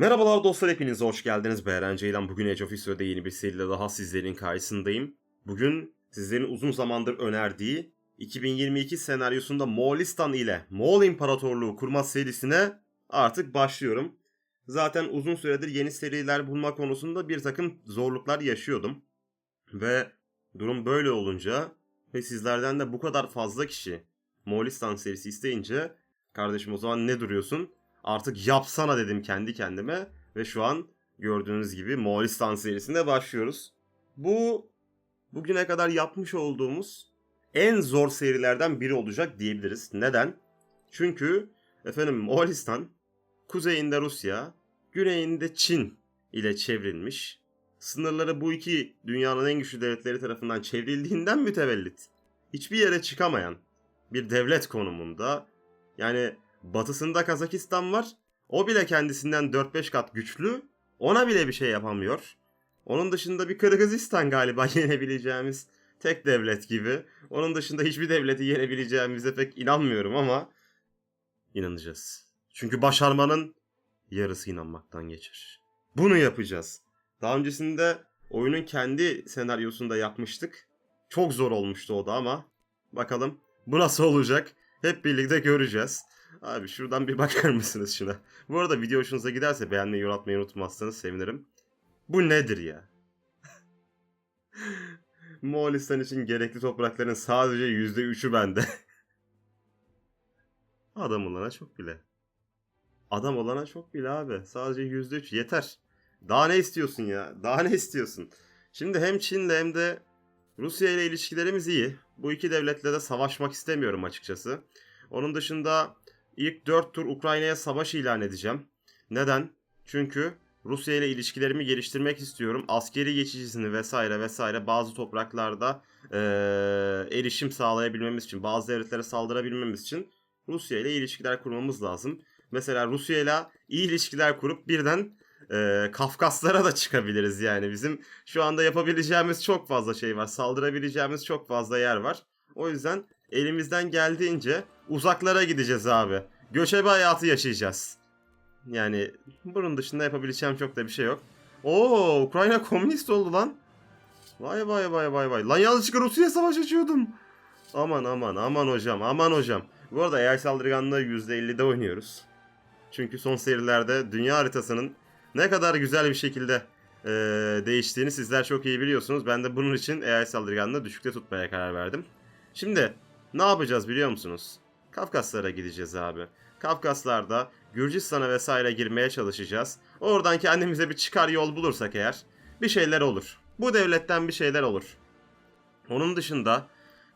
Merhabalar dostlar hepiniz hoş geldiniz. Beren Ceylan bugün Age of History'de yeni bir seriyle daha sizlerin karşısındayım. Bugün sizlerin uzun zamandır önerdiği 2022 senaryosunda Moğolistan ile Moğol İmparatorluğu kurma serisine artık başlıyorum. Zaten uzun süredir yeni seriler bulma konusunda bir takım zorluklar yaşıyordum. Ve durum böyle olunca ve sizlerden de bu kadar fazla kişi Moğolistan serisi isteyince kardeşim o zaman ne duruyorsun? Artık yapsana dedim kendi kendime ve şu an gördüğünüz gibi Moğolistan serisine başlıyoruz. Bu bugüne kadar yapmış olduğumuz en zor serilerden biri olacak diyebiliriz. Neden? Çünkü efendim Moğolistan kuzeyinde Rusya, güneyinde Çin ile çevrilmiş. Sınırları bu iki dünyanın en güçlü devletleri tarafından çevrildiğinden mütevellit. Hiçbir yere çıkamayan bir devlet konumunda. Yani batısında Kazakistan var. O bile kendisinden 4-5 kat güçlü. Ona bile bir şey yapamıyor. Onun dışında bir Kırgızistan galiba yenebileceğimiz tek devlet gibi. Onun dışında hiçbir devleti yenebileceğimize pek inanmıyorum ama inanacağız. Çünkü başarmanın yarısı inanmaktan geçer. Bunu yapacağız. Daha öncesinde oyunun kendi senaryosunda yapmıştık. Çok zor olmuştu o da ama bakalım bu nasıl olacak? Hep birlikte göreceğiz. Abi şuradan bir bakar mısınız şuna? Bu arada video hoşunuza giderse beğenmeyi, yorum atmayı unutmazsanız sevinirim. Bu nedir ya? Moğolistan için gerekli toprakların sadece %3'ü bende. Adam olana çok bile. Adam olana çok bile abi. Sadece %3 yeter. Daha ne istiyorsun ya? Daha ne istiyorsun? Şimdi hem Çin'le hem de Rusya ile ilişkilerimiz iyi. Bu iki devletle de savaşmak istemiyorum açıkçası. Onun dışında ilk 4 tur Ukrayna'ya savaş ilan edeceğim. Neden? Çünkü Rusya ile ilişkilerimi geliştirmek istiyorum. Askeri geçicisini vesaire vesaire bazı topraklarda eee, erişim sağlayabilmemiz için, bazı devletlere saldırabilmemiz için Rusya ile ilişkiler kurmamız lazım. Mesela Rusya ile iyi ilişkiler kurup birden eee, Kafkaslara da çıkabiliriz yani. Bizim şu anda yapabileceğimiz çok fazla şey var. Saldırabileceğimiz çok fazla yer var. O yüzden elimizden geldiğince uzaklara gideceğiz abi. Göçebe hayatı yaşayacağız. Yani bunun dışında yapabileceğim çok da bir şey yok. Oo, Ukrayna komünist oldu lan. Vay vay vay vay vay. Lan yanlışlıkla Rusya'ya savaş açıyordum. Aman aman aman hocam aman hocam. Bu arada AI saldırganlığı %50'de oynuyoruz. Çünkü son serilerde dünya haritasının ne kadar güzel bir şekilde eee, değiştiğini sizler çok iyi biliyorsunuz. Ben de bunun için AI saldırganlığı düşükte tutmaya karar verdim. Şimdi ne yapacağız biliyor musunuz? Kafkaslara gideceğiz abi. Kafkaslarda Gürcistan'a vesaire girmeye çalışacağız. Oradan kendimize bir çıkar yol bulursak eğer bir şeyler olur. Bu devletten bir şeyler olur. Onun dışında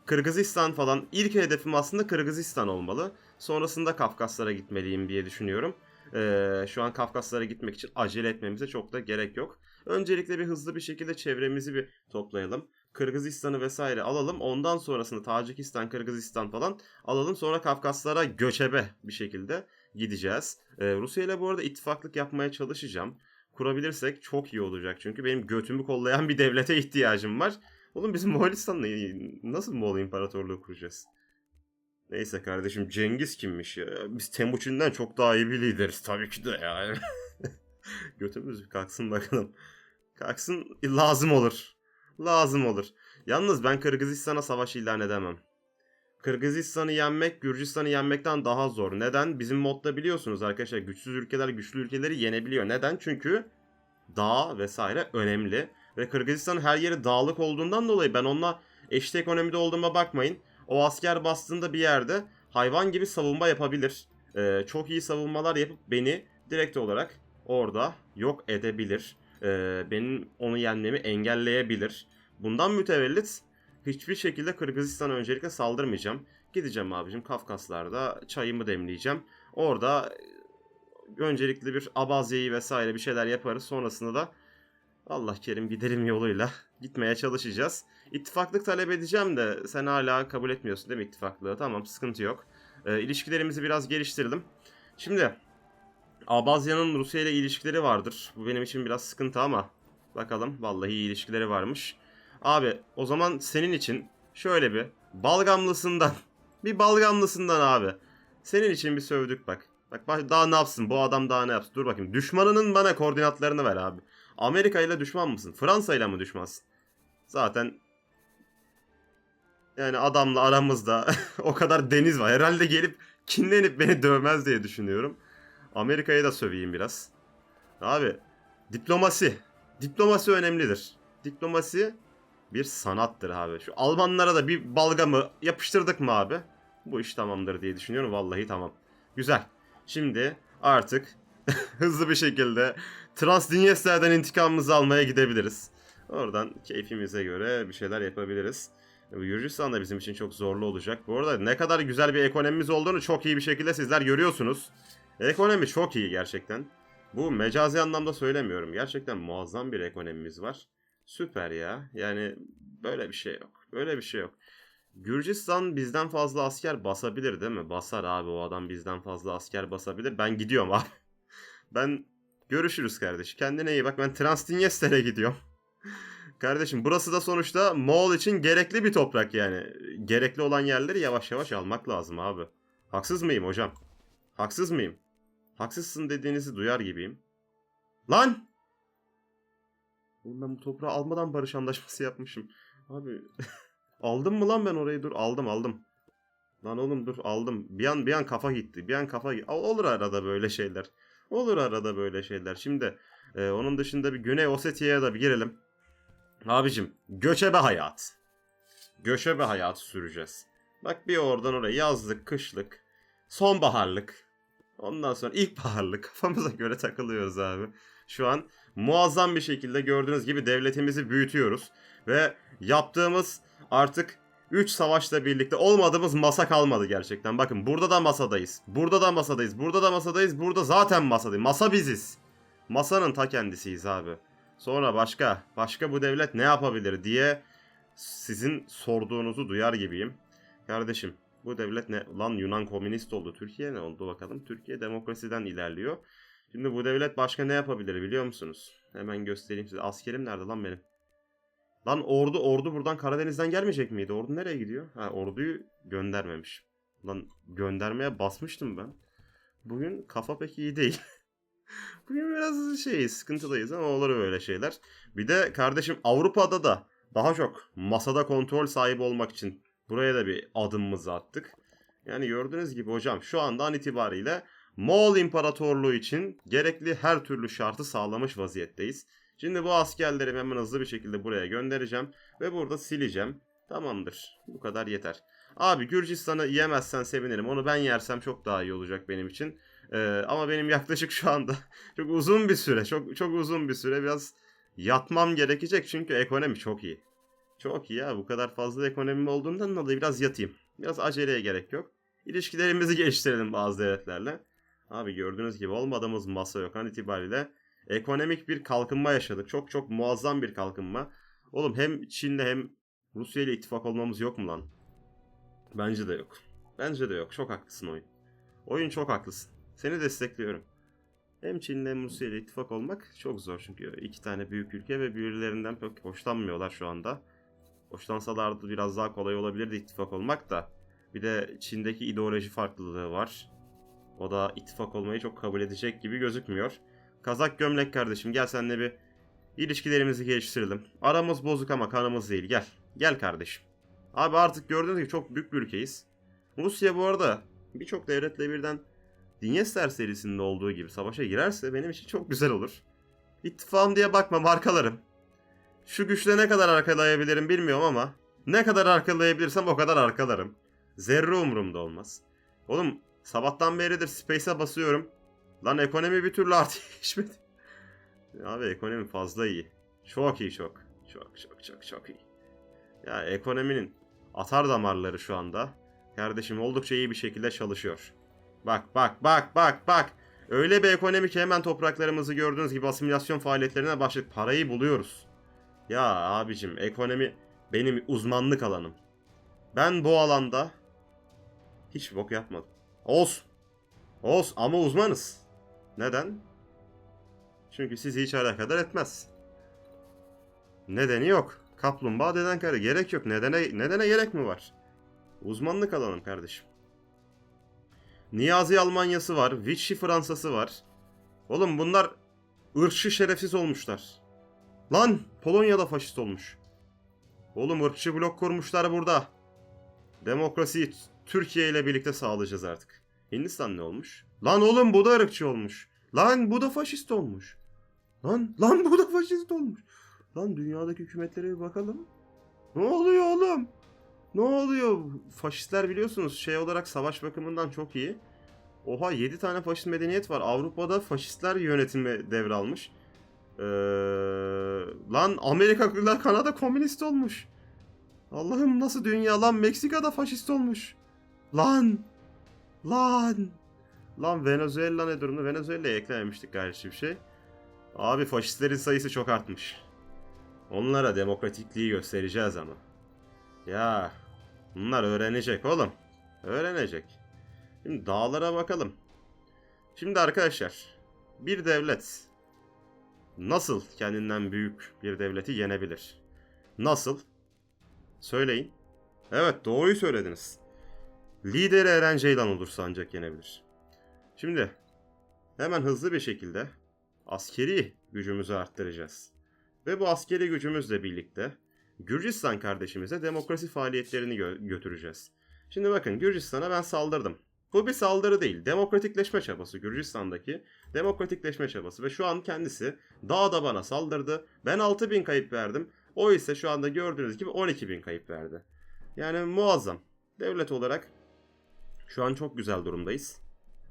Kırgızistan falan ilk hedefim aslında Kırgızistan olmalı. Sonrasında Kafkaslara gitmeliyim diye düşünüyorum. Ee, şu an Kafkaslara gitmek için acele etmemize çok da gerek yok. Öncelikle bir hızlı bir şekilde çevremizi bir toplayalım. Kırgızistan'ı vesaire alalım. Ondan sonrasında Tacikistan, Kırgızistan falan alalım. Sonra Kafkaslara göçebe bir şekilde gideceğiz. Ee, Rusya ile bu arada ittifaklık yapmaya çalışacağım. Kurabilirsek çok iyi olacak çünkü benim götümü kollayan bir devlete ihtiyacım var. Oğlum bizim Moğolistan'la nasıl Moğol İmparatorluğu kuracağız? Neyse kardeşim Cengiz kimmiş ya? Biz Temüçin'den çok daha iyi bir lideriz tabii ki de ya. Götümüz bir kalksın bakalım. Kalksın lazım olur. Lazım olur. Yalnız ben Kırgızistan'a savaş ilan edemem. Kırgızistan'ı yenmek Gürcistan'ı yenmekten daha zor. Neden? Bizim modda biliyorsunuz arkadaşlar güçsüz ülkeler güçlü ülkeleri yenebiliyor. Neden? Çünkü dağ vesaire önemli. Ve Kırgızistan her yeri dağlık olduğundan dolayı ben onunla eşit ekonomide olduğuma bakmayın. O asker bastığında bir yerde hayvan gibi savunma yapabilir. Ee, çok iyi savunmalar yapıp beni direkt olarak orada yok edebilir. Ee, benim onu yenmemi engelleyebilir. Bundan mütevellit hiçbir şekilde Kırgızistan'a öncelikle saldırmayacağım. Gideceğim abicim Kafkaslar'da çayımı demleyeceğim. Orada e, öncelikle bir Abazye'yi vesaire bir şeyler yaparız. Sonrasında da Allah kerim giderim yoluyla gitmeye çalışacağız. İttifaklık talep edeceğim de sen hala kabul etmiyorsun değil mi ittifaklığı? Tamam sıkıntı yok. Ee, ilişkilerimizi biraz geliştirdim. Şimdi Abazya'nın Rusya ile ilişkileri vardır. Bu benim için biraz sıkıntı ama bakalım vallahi iyi ilişkileri varmış. Abi o zaman senin için şöyle bir balgamlısından bir balgamlısından abi. Senin için bir sövdük bak. Bak daha ne yapsın? Bu adam daha ne yapsın? Dur bakayım. Düşmanının bana koordinatlarını ver abi. Amerika ile düşman mısın? Fransa ile mi düşmansın? Zaten yani adamla aramızda o kadar deniz var. Herhalde gelip kinlenip beni dövmez diye düşünüyorum. Amerika'ya da söveyim biraz. Abi diplomasi. Diplomasi önemlidir. Diplomasi bir sanattır abi. Şu Almanlara da bir balgamı yapıştırdık mı abi? Bu iş tamamdır diye düşünüyorum. Vallahi tamam. Güzel. Şimdi artık hızlı bir şekilde Transdinyester'den intikamımızı almaya gidebiliriz. Oradan keyfimize göre bir şeyler yapabiliriz. Gürcistan da bizim için çok zorlu olacak. Bu arada ne kadar güzel bir ekonomimiz olduğunu çok iyi bir şekilde sizler görüyorsunuz. Ekonomi çok iyi gerçekten. Bu mecazi anlamda söylemiyorum. Gerçekten muazzam bir ekonomimiz var. Süper ya. Yani böyle bir şey yok. Böyle bir şey yok. Gürcistan bizden fazla asker basabilir değil mi? Basar abi o adam bizden fazla asker basabilir. Ben gidiyorum abi. Ben görüşürüz kardeş. Kendine iyi bak. Ben Transdinyester'e gidiyorum. Kardeşim burası da sonuçta Moğol için gerekli bir toprak yani. Gerekli olan yerleri yavaş yavaş almak lazım abi. Haksız mıyım hocam? Haksız mıyım? Haksızsın dediğinizi duyar gibiyim. Lan! Oğlum ben bu toprağı almadan barış anlaşması yapmışım. Abi aldım mı lan ben orayı? Dur aldım aldım. Lan oğlum dur aldım. Bir an bir an kafa gitti. Bir an kafa gitti. Olur arada böyle şeyler. Olur arada böyle şeyler. Şimdi e, onun dışında bir Güney Osetya'ya da bir girelim. Abicim göçebe hayat. Göçebe hayat süreceğiz. Bak bir oradan oraya yazlık, kışlık, sonbaharlık. Ondan sonra ilkbaharlık kafamıza göre takılıyoruz abi. Şu an muazzam bir şekilde gördüğünüz gibi devletimizi büyütüyoruz. Ve yaptığımız artık 3 savaşla birlikte olmadığımız masa kalmadı gerçekten. Bakın burada da masadayız. Burada da masadayız. Burada da masadayız. Burada zaten masadayız. Masa biziz. Masanın ta kendisiyiz abi. Sonra başka, başka bu devlet ne yapabilir diye sizin sorduğunuzu duyar gibiyim. Kardeşim bu devlet ne? Lan Yunan komünist oldu. Türkiye ne oldu bakalım. Türkiye demokrasiden ilerliyor. Şimdi bu devlet başka ne yapabilir biliyor musunuz? Hemen göstereyim size. Askerim nerede lan benim? Lan ordu ordu buradan Karadeniz'den gelmeyecek miydi? Ordu nereye gidiyor? Ha orduyu göndermemiş. Lan göndermeye basmıştım ben. Bugün kafa pek iyi değil. Bugün biraz şey sıkıntıdayız ama olur öyle şeyler. Bir de kardeşim Avrupa'da da daha çok masada kontrol sahibi olmak için buraya da bir adımımızı attık. Yani gördüğünüz gibi hocam şu andan itibariyle Moğol İmparatorluğu için gerekli her türlü şartı sağlamış vaziyetteyiz. Şimdi bu askerlerimi hemen hızlı bir şekilde buraya göndereceğim ve burada sileceğim. Tamamdır. Bu kadar yeter. Abi Gürcistan'ı yemezsen sevinirim. Onu ben yersem çok daha iyi olacak benim için. Ee, ama benim yaklaşık şu anda çok uzun bir süre, çok çok uzun bir süre biraz yatmam gerekecek çünkü ekonomi çok iyi. Çok iyi ya bu kadar fazla ekonomim olduğundan dolayı biraz yatayım. Biraz aceleye gerek yok. İlişkilerimizi geliştirelim bazı devletlerle. Abi gördüğünüz gibi olmadığımız masa yok an itibariyle. Ekonomik bir kalkınma yaşadık. Çok çok muazzam bir kalkınma. Oğlum hem Çin'le hem Rusya ile ittifak olmamız yok mu lan? Bence de yok. Bence de yok. Çok haklısın oyun. Oyun çok haklısın. Seni destekliyorum. Hem Çin'le hem Rusya ile ittifak olmak çok zor çünkü iki tane büyük ülke ve birbirlerinden pek hoşlanmıyorlar şu anda. Hoşlansalardı biraz daha kolay olabilirdi ittifak olmak da. Bir de Çin'deki ideoloji farklılığı var. O da ittifak olmayı çok kabul edecek gibi gözükmüyor. Kazak gömlek kardeşim gel seninle bir ilişkilerimizi geliştirelim. Aramız bozuk ama kanımız değil gel. Gel kardeşim. Abi artık gördüğünüz gibi çok büyük bir ülkeyiz. Rusya bu arada birçok devletle birden Dinyester serisinde olduğu gibi savaşa girerse benim için çok güzel olur. İttifakım diye bakma markalarım. Şu güçle ne kadar arkalayabilirim bilmiyorum ama ne kadar arkalayabilirsem o kadar arkalarım. Zerre umurumda olmaz. Oğlum sabahtan beridir Space'e basıyorum. Lan ekonomi bir türlü artık geçmedi. Abi ekonomi fazla iyi. Çok iyi çok. Çok çok çok çok iyi. Ya ekonominin atar damarları şu anda. Kardeşim oldukça iyi bir şekilde çalışıyor. Bak bak bak bak bak. Öyle bir ekonomi ki hemen topraklarımızı gördüğünüz gibi asimilasyon faaliyetlerine başladık. Parayı buluyoruz. Ya abicim ekonomi benim uzmanlık alanım. Ben bu alanda hiç bok yapmadım. Olsun. Olsun ama uzmanız. Neden? Çünkü sizi hiç alakadar etmez. Nedeni yok. Kaplumbağa deden karı. Gerek yok. Nedene, nedene gerek mi var? Uzmanlık alanım kardeşim. Niyazi Almanyası var. Vichy Fransa'sı var. Oğlum bunlar ırkçı şerefsiz olmuşlar. Lan Polonya'da faşist olmuş. Oğlum ırkçı blok kurmuşlar burada. Demokrasiyi Türkiye ile birlikte sağlayacağız artık. Hindistan ne olmuş? Lan oğlum bu da ırkçı olmuş. Lan bu da faşist olmuş. Lan lan bu da faşist olmuş. Lan dünyadaki hükümetlere bir bakalım. Ne oluyor oğlum? Ne oluyor? Faşistler biliyorsunuz şey olarak savaş bakımından çok iyi. Oha 7 tane faşist medeniyet var. Avrupa'da faşistler yönetimi devralmış. Ee, lan Amerika, Kanada komünist olmuş. Allah'ım nasıl dünya lan Meksika'da faşist olmuş. Lan. Lan. Lan Venezuela ne durumda? Venezuela'ya eklememiştik gayet bir şey. Abi faşistlerin sayısı çok artmış. Onlara demokratikliği göstereceğiz ama. Ya bunlar öğrenecek oğlum. Öğrenecek. Şimdi dağlara bakalım. Şimdi arkadaşlar bir devlet nasıl kendinden büyük bir devleti yenebilir? Nasıl? Söyleyin. Evet doğruyu söylediniz. Lideri Eren Ceylan olursa ancak yenebilir. Şimdi hemen hızlı bir şekilde askeri gücümüzü arttıracağız. Ve bu askeri gücümüzle birlikte Gürcistan kardeşimize demokrasi faaliyetlerini gö- götüreceğiz. Şimdi bakın Gürcistan'a ben saldırdım. Bu bir saldırı değil. Demokratikleşme çabası Gürcistan'daki demokratikleşme çabası ve şu an kendisi dağda bana saldırdı. Ben 6000 kayıp verdim. O ise şu anda gördüğünüz gibi 12.000 kayıp verdi. Yani muazzam. Devlet olarak şu an çok güzel durumdayız.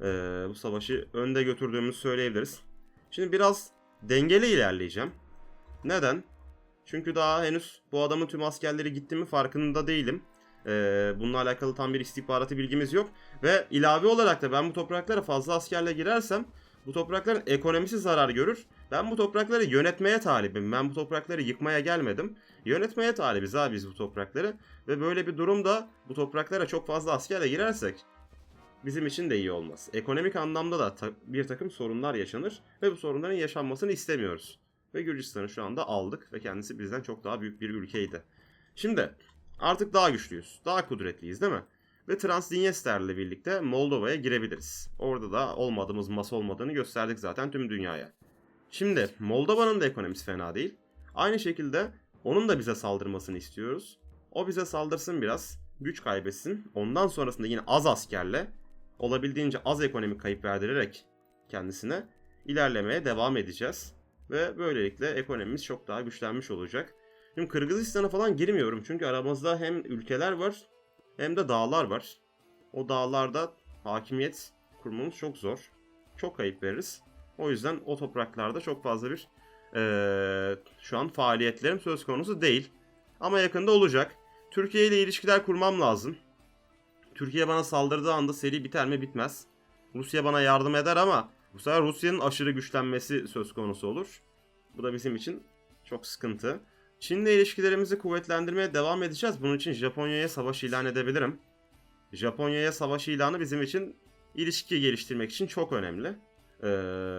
Ee, bu savaşı önde götürdüğümüzü söyleyebiliriz. Şimdi biraz dengeli ilerleyeceğim. Neden? Çünkü daha henüz bu adamın tüm askerleri gitti mi farkında değilim. Ee, bununla alakalı tam bir istihbaratı bilgimiz yok. Ve ilave olarak da ben bu topraklara fazla askerle girersem bu toprakların ekonomisi zarar görür. Ben bu toprakları yönetmeye talibim. Ben bu toprakları yıkmaya gelmedim. Yönetmeye talibiz abi biz bu toprakları. Ve böyle bir durumda bu topraklara çok fazla askerle girersek bizim için de iyi olmaz. Ekonomik anlamda da ta- bir takım sorunlar yaşanır ve bu sorunların yaşanmasını istemiyoruz. Ve Gürcistan'ı şu anda aldık ve kendisi bizden çok daha büyük bir ülkeydi. Şimdi artık daha güçlüyüz, daha kudretliyiz değil mi? Ve Transdinyester'le birlikte Moldova'ya girebiliriz. Orada da olmadığımız masa olmadığını gösterdik zaten tüm dünyaya. Şimdi Moldova'nın da ekonomisi fena değil. Aynı şekilde onun da bize saldırmasını istiyoruz. O bize saldırsın biraz, güç kaybetsin. Ondan sonrasında yine az askerle, olabildiğince az ekonomik kayıp verdirerek kendisine ilerlemeye devam edeceğiz. Ve böylelikle ekonomimiz çok daha güçlenmiş olacak. Şimdi Kırgızistan'a falan girmiyorum çünkü aramızda hem ülkeler var hem de dağlar var. O dağlarda hakimiyet kurmamız çok zor. Çok kayıp veririz. O yüzden o topraklarda çok fazla bir eee, şu an faaliyetlerim söz konusu değil. Ama yakında olacak. Türkiye ile ilişkiler kurmam lazım. Türkiye bana saldırdığı anda seri biter mi bitmez. Rusya bana yardım eder ama bu sefer Rusya'nın aşırı güçlenmesi söz konusu olur. Bu da bizim için çok sıkıntı. Çin'le ilişkilerimizi kuvvetlendirmeye devam edeceğiz. Bunun için Japonya'ya savaş ilan edebilirim. Japonya'ya savaş ilanı bizim için ilişki geliştirmek için çok önemli. Ee,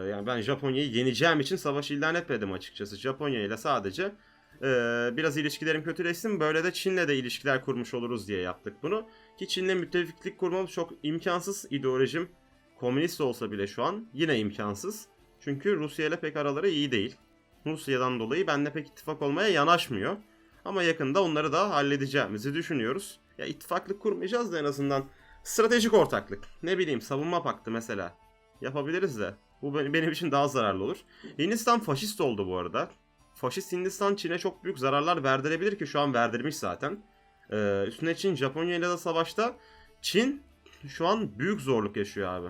yani ben Japonya'yı yeneceğim için savaş ilan etmedim açıkçası. Japonya ile sadece e, biraz ilişkilerim kötüleşsin. Böyle de Çin'le de ilişkiler kurmuş oluruz diye yaptık bunu. Ki Çin'le müttefiklik kurmamız çok imkansız. İdeolojim komünist olsa bile şu an yine imkansız. Çünkü Rusya ile pek araları iyi değil. Rusya'dan dolayı benimle pek ittifak olmaya yanaşmıyor. Ama yakında onları da halledeceğimizi düşünüyoruz. Ya ittifaklık kurmayacağız da en azından stratejik ortaklık. Ne bileyim savunma paktı mesela. Yapabiliriz de. Bu be- benim için daha zararlı olur. Hindistan faşist oldu bu arada. Faşist Hindistan Çin'e çok büyük zararlar verdirebilir ki şu an verdirmiş zaten. Ee, üstüne Çin Japonya ile de savaşta. Çin şu an büyük zorluk yaşıyor abi.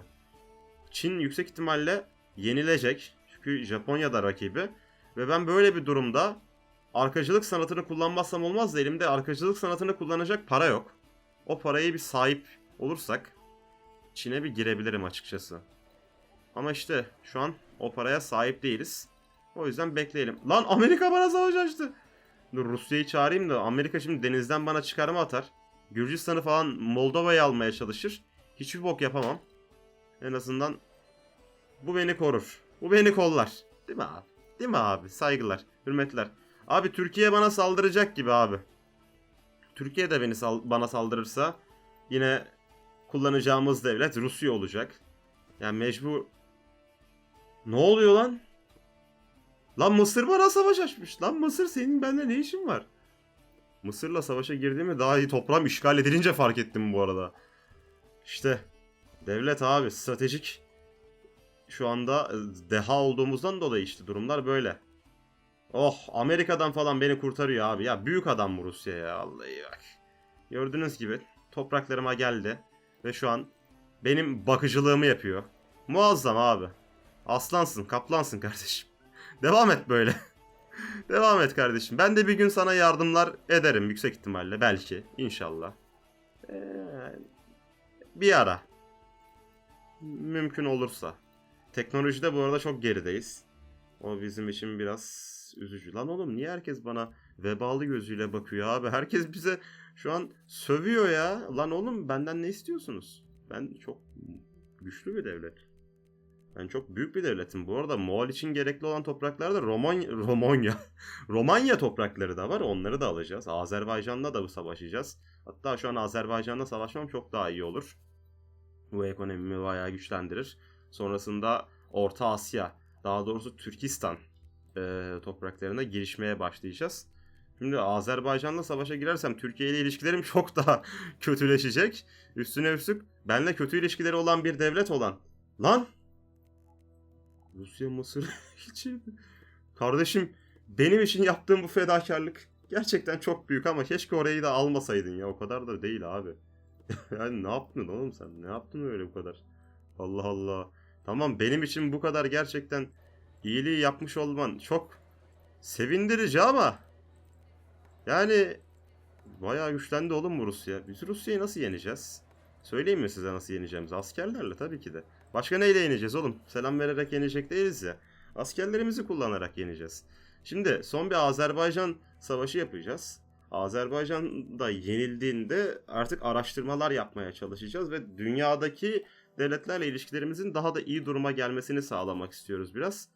Çin yüksek ihtimalle yenilecek. Çünkü Japonya da rakibi. Ve ben böyle bir durumda arkacılık sanatını kullanmazsam olmaz da elimde arkacılık sanatını kullanacak para yok. O parayı bir sahip olursak Çin'e bir girebilirim açıkçası. Ama işte şu an o paraya sahip değiliz. O yüzden bekleyelim. Lan Amerika bana savaş açtı. Dur Rusya'yı çağırayım da Amerika şimdi denizden bana çıkarma atar. Gürcistan'ı falan Moldova'yı almaya çalışır. Hiçbir bok yapamam. En azından bu beni korur. Bu beni kollar. Değil mi abi? Değil mi abi? Saygılar, hürmetler. Abi Türkiye bana saldıracak gibi abi. Türkiye de beni sal- bana saldırırsa yine kullanacağımız devlet Rusya olacak. Yani mecbur... Ne oluyor lan? Lan Mısır bana savaş açmış. Lan Mısır senin bende ne işin var? Mısır'la savaşa girdiğimi daha iyi toprağım işgal edilince fark ettim bu arada. İşte devlet abi stratejik şu anda e, deha olduğumuzdan dolayı işte durumlar böyle. Oh Amerika'dan falan beni kurtarıyor abi. Ya büyük adam bu Rusya ya Allah'ı bak. Gördüğünüz gibi topraklarıma geldi. Ve şu an benim bakıcılığımı yapıyor. Muazzam abi. Aslansın, kaplansın kardeşim. Devam et böyle. Devam et kardeşim. Ben de bir gün sana yardımlar ederim yüksek ihtimalle. Belki. inşallah. Ee, bir ara. Mümkün olursa. Teknolojide bu arada çok gerideyiz. O bizim için biraz üzücü. Lan oğlum niye herkes bana vebalı gözüyle bakıyor abi? Herkes bize şu an sövüyor ya. Lan oğlum benden ne istiyorsunuz? Ben çok güçlü bir devlet. Ben çok büyük bir devletim. Bu arada Moğol için gerekli olan topraklarda Romanya, Romanya, Romanya toprakları da var. Onları da alacağız. Azerbaycan'la da bu savaşacağız. Hatta şu an Azerbaycan'la savaşmam çok daha iyi olur. Bu ekonomimi bayağı güçlendirir. Sonrasında Orta Asya, daha doğrusu Türkistan e, topraklarına girişmeye başlayacağız. Şimdi Azerbaycan'la savaşa girersem Türkiye ile ilişkilerim çok daha kötüleşecek. Üstüne üstlük benle kötü ilişkileri olan bir devlet olan. Lan! Rusya Mısır için. Kardeşim benim için yaptığım bu fedakarlık gerçekten çok büyük ama keşke orayı da almasaydın ya. O kadar da değil abi. yani ne yaptın oğlum sen? Ne yaptın öyle bu kadar? Allah Allah. Tamam benim için bu kadar gerçekten iyiliği yapmış olman çok sevindirici ama yani bayağı güçlendi oğlum bu Rusya. Biz Rusya'yı nasıl yeneceğiz? Söyleyeyim mi size nasıl yeneceğimizi? Askerlerle tabii ki de. Başka neyle yeneceğiz oğlum? Selam vererek yenecek değiliz ya. Askerlerimizi kullanarak yeneceğiz. Şimdi son bir Azerbaycan savaşı yapacağız. Azerbaycan da yenildiğinde artık araştırmalar yapmaya çalışacağız ve dünyadaki devletlerle ilişkilerimizin daha da iyi duruma gelmesini sağlamak istiyoruz biraz.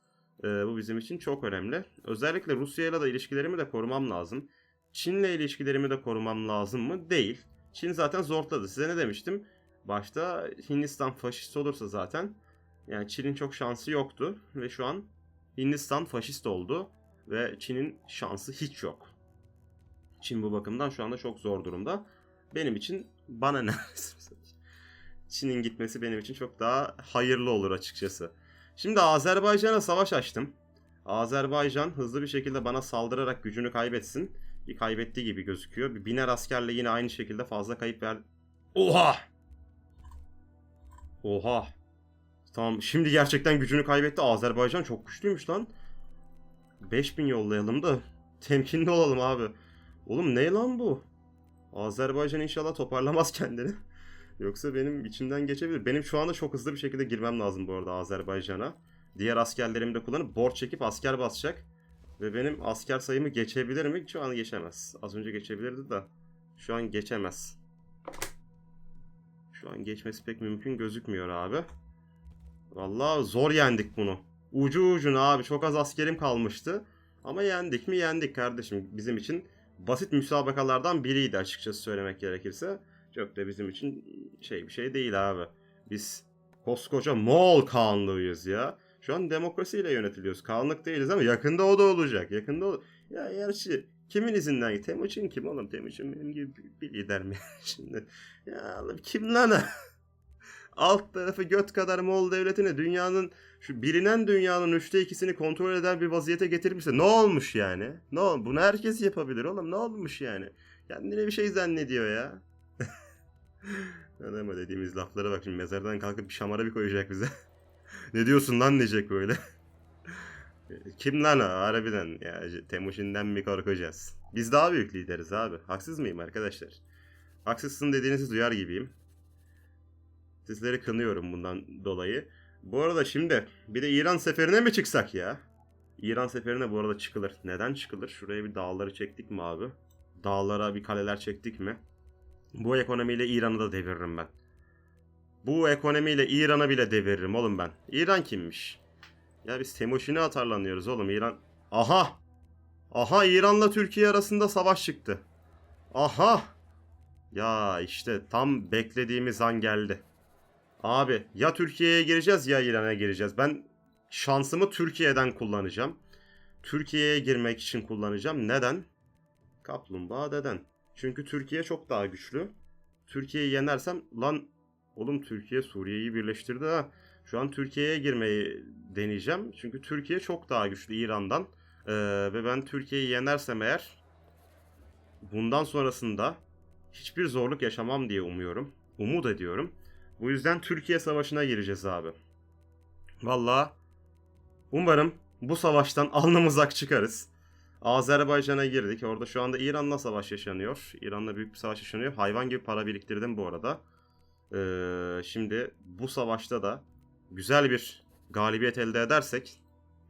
Ee, bu bizim için çok önemli. Özellikle Rusya'yla da ilişkilerimi de korumam lazım. Çin'le ilişkilerimi de korumam lazım mı? Değil. Çin zaten zorladı. Size ne demiştim? Başta Hindistan faşist olursa zaten yani Çin'in çok şansı yoktu ve şu an Hindistan faşist oldu ve Çin'in şansı hiç yok. Çin bu bakımdan şu anda çok zor durumda. Benim için bana ne? Çin'in gitmesi benim için çok daha hayırlı olur açıkçası. Şimdi Azerbaycan'a savaş açtım. Azerbaycan hızlı bir şekilde bana saldırarak gücünü kaybetsin. Bir kaybettiği gibi gözüküyor. Bir biner askerle yine aynı şekilde fazla kayıp ver. Oha! Oha! Tamam şimdi gerçekten gücünü kaybetti. Azerbaycan çok güçlüymüş lan. 5000 yollayalım da temkinli olalım abi. Oğlum ne lan bu? Azerbaycan inşallah toparlamaz kendini. Yoksa benim içimden geçebilir. Benim şu anda çok hızlı bir şekilde girmem lazım bu arada Azerbaycan'a. Diğer askerlerimi de kullanıp borç çekip asker basacak. Ve benim asker sayımı geçebilir mi? Şu an geçemez. Az önce geçebilirdi de. Şu an geçemez. Şu an geçmesi pek mümkün gözükmüyor abi. Vallahi zor yendik bunu. Ucu ucuna abi çok az askerim kalmıştı. Ama yendik mi yendik kardeşim. Bizim için basit müsabakalardan biriydi açıkçası söylemek gerekirse. Çok da bizim için şey bir şey değil abi. Biz koskoca Moğol Kağanlığıyız ya. Şu an demokrasiyle yönetiliyoruz. Kağanlık değiliz ama yakında o da olacak. Yakında o... Ya gerçi kimin izinden? Temuçin kim oğlum? Temuçin benim gibi bir lider mi? Şimdi ya oğlum kim lan? Alt tarafı göt kadar Moğol devletini dünyanın şu bilinen dünyanın üçte ikisini kontrol eden bir vaziyete getirmişse ne olmuş yani? Ne ol? Bunu herkes yapabilir oğlum. Ne olmuş yani? Kendine bir şey zannediyor ya. Adama dediğimiz laflara bak şimdi mezardan kalkıp bir şamara bir koyacak bize. ne diyorsun lan diyecek böyle. Kim lan o harbiden ya Temuşin'den mi korkacağız? Biz daha büyük lideriz abi. Haksız mıyım arkadaşlar? Haksızsın dediğinizi duyar gibiyim. Sizleri kınıyorum bundan dolayı. Bu arada şimdi bir de İran seferine mi çıksak ya? İran seferine bu arada çıkılır. Neden çıkılır? Şuraya bir dağları çektik mi abi? Dağlara bir kaleler çektik mi? Bu ekonomiyle İran'ı da deviririm ben. Bu ekonomiyle İran'ı bile deviririm oğlum ben. İran kimmiş? Ya biz Temoşin'i atarlanıyoruz oğlum İran. Aha! Aha İran'la Türkiye arasında savaş çıktı. Aha! Ya işte tam beklediğimiz an geldi. Abi ya Türkiye'ye gireceğiz ya İran'a gireceğiz. Ben şansımı Türkiye'den kullanacağım. Türkiye'ye girmek için kullanacağım. Neden? Kaplumbağa deden. Çünkü Türkiye çok daha güçlü. Türkiye'yi yenersem lan oğlum Türkiye Suriye'yi birleştirdi ha. Şu an Türkiye'ye girmeyi deneyeceğim. Çünkü Türkiye çok daha güçlü İran'dan. Ee, ve ben Türkiye'yi yenersem eğer bundan sonrasında hiçbir zorluk yaşamam diye umuyorum. Umut ediyorum. Bu yüzden Türkiye Savaşı'na gireceğiz abi. Valla umarım bu savaştan alnımız ak çıkarız. Azerbaycan'a girdik. Orada şu anda İran'la savaş yaşanıyor. İran'la büyük bir savaş yaşanıyor. Hayvan gibi para biriktirdim bu arada. Ee, şimdi bu savaşta da güzel bir galibiyet elde edersek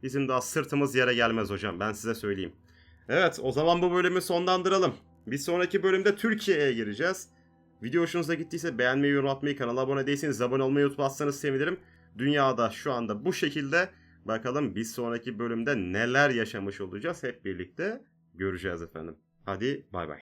bizim daha sırtımız yere gelmez hocam. Ben size söyleyeyim. Evet o zaman bu bölümü sonlandıralım. Bir sonraki bölümde Türkiye'ye gireceğiz. Video hoşunuza gittiyse beğenmeyi, yorum atmayı, kanala abone değilseniz abone olmayı unutmazsanız sevinirim. Dünyada şu anda bu şekilde. Bakalım bir sonraki bölümde neler yaşamış olacağız hep birlikte göreceğiz efendim. Hadi bay bay.